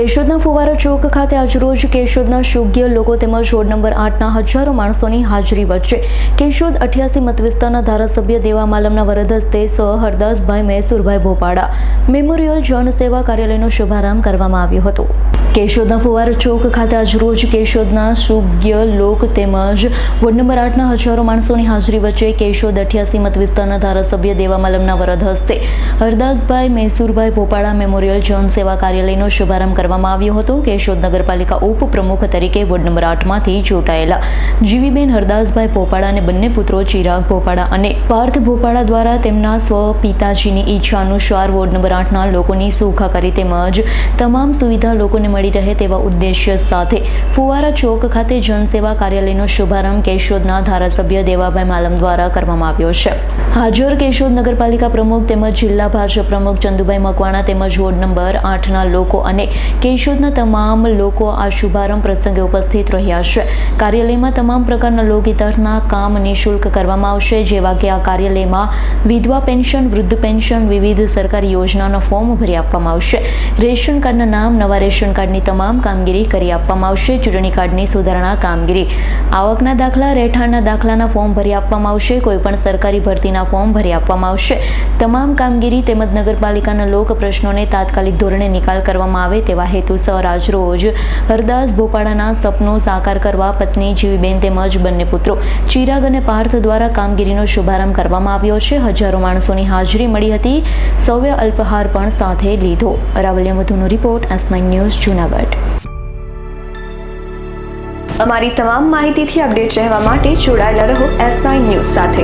કેશોદના ફુવારા ચોક ખાતે આજરોજ કેશોદના યોગ્ય લોકો તેમજ વોર્ડ નંબર આઠના હજારો માણસોની હાજરી વચ્ચે કેશોદ અઠ્યાસી મત વિસ્તારના ધારાસભ્ય દેવા માલમના વરદ હસ્તે સ. હરદાસભાઈ મૈસુરભાઈ ભોપાડા મેમોરિયલ જનસેવા કાર્યાલયનો શુભારંભ કરવામાં આવ્યો હતો. કેશોદના ફુવારા ચોક ખાતે આજરોજ કેશોદના શુગ્ય લોક તેમજ વોર્ડ નંબર આઠના હજારો માણસોની હાજરી વચ્ચે કેશોદ અઠ્યાસી મત વિસ્તારના ધારાસભ્ય દેવા માલમના વરદ હસ્તે હરદાસભાઈ મૈસુરભાઈ ભોપાડા મેમોરિયલ જનસેવા કાર્યાલયનો શુભારંભ કરવામાં આવ્યો હતો કેશોદ નગરપાલિકા ઉપપ્રમુખ તરીકે વોર્ડ નંબર આઠમાંથી ચૂંટાયેલા જીવીબેન હરદાસભાઈ ભોપાડા અને બંને પુત્રો ચિરાગ ભોપાડા અને પાર્થ ભોપાડા દ્વારા તેમના સ્વ પિતાજીની ઈચ્છા અનુસાર વોર્ડ નંબર આઠના લોકોની સુખાકારી તેમજ તમામ સુવિધા લોકોને મળી રહે તેવા ઉદ્દેશ્ય સાથે ફુવારા ચોક ખાતે જનસેવા કાર્યાલયનો શુભારંભ કેશોદના ધારાસભ્ય દેવાભાઈ માલમ દ્વારા કરવામાં આવ્યો છે. હાજર કેશોદ નગરપાલિકા પ્રમુખ તેમજ જિલ્લા ભાજપ પ્રમુખ ચંદુભાઈ મકવાણા તેમજ વોર્ડ નંબર આઠના લોકો અને કેશોદના તમામ લોકો આ શુભારંભ પ્રસંગે ઉપસ્થિત રહ્યા છે. કાર્યાલયમાં તમામ પ્રકારના લોકહિતના કામ નિઃશુલ્ક કરવામાં આવશે, જેવા કે આ કાર્યાલયમાં વિધવા પેન્શન, વૃદ્ધ પેન્શન, વિવિધ સરકારી યોજનાના ફોર્મ ભરી આપવામાં આવશે. રેશન કાર્ડના નામ, નવા રેશન કાર્ડની તમામ કામગીરી કરી આપવામાં આવશે. ચૂંટણી કાર્ડની સુધારણા કામગીરી. આવકના દાખલા, રહેઠાણના દાખલાના ફોર્મ ભરી આપવામાં આવશે. કોઈપણ સરકારી ભરતીના ફોર્મ ભરી આપવામાં આવશે. તમામ કામગીરી તેમજ નગરપાલિકાના લોક પ્રશ્નોને તાત્કાલિક ધોરણે નિકાલ કરવામાં આવે તેવા હેતુસર આજરોજ હરદાસ ભોપાળાના સપનો સાકાર કરવા પત્ની જીવીબેન તેમજ બંને પુત્રો ચિરાગ અને પાર્થ દ્વારા કામગીરીનો શુભારંભ કરવામાં આવ્યો છે. હજારો માણસોની હાજરી મળી હતી. સૌએ અલ્પહાર પણ સાથે લીધો. અરાવલ્ય મધુનો રિપોર્ટ એસ ન્યૂઝ, જુનાગઢ. અમારી તમામ માહિતીથી અપડેટ રહેવા માટે જોડાયેલા રહો એસ ન્યૂઝ સાથે.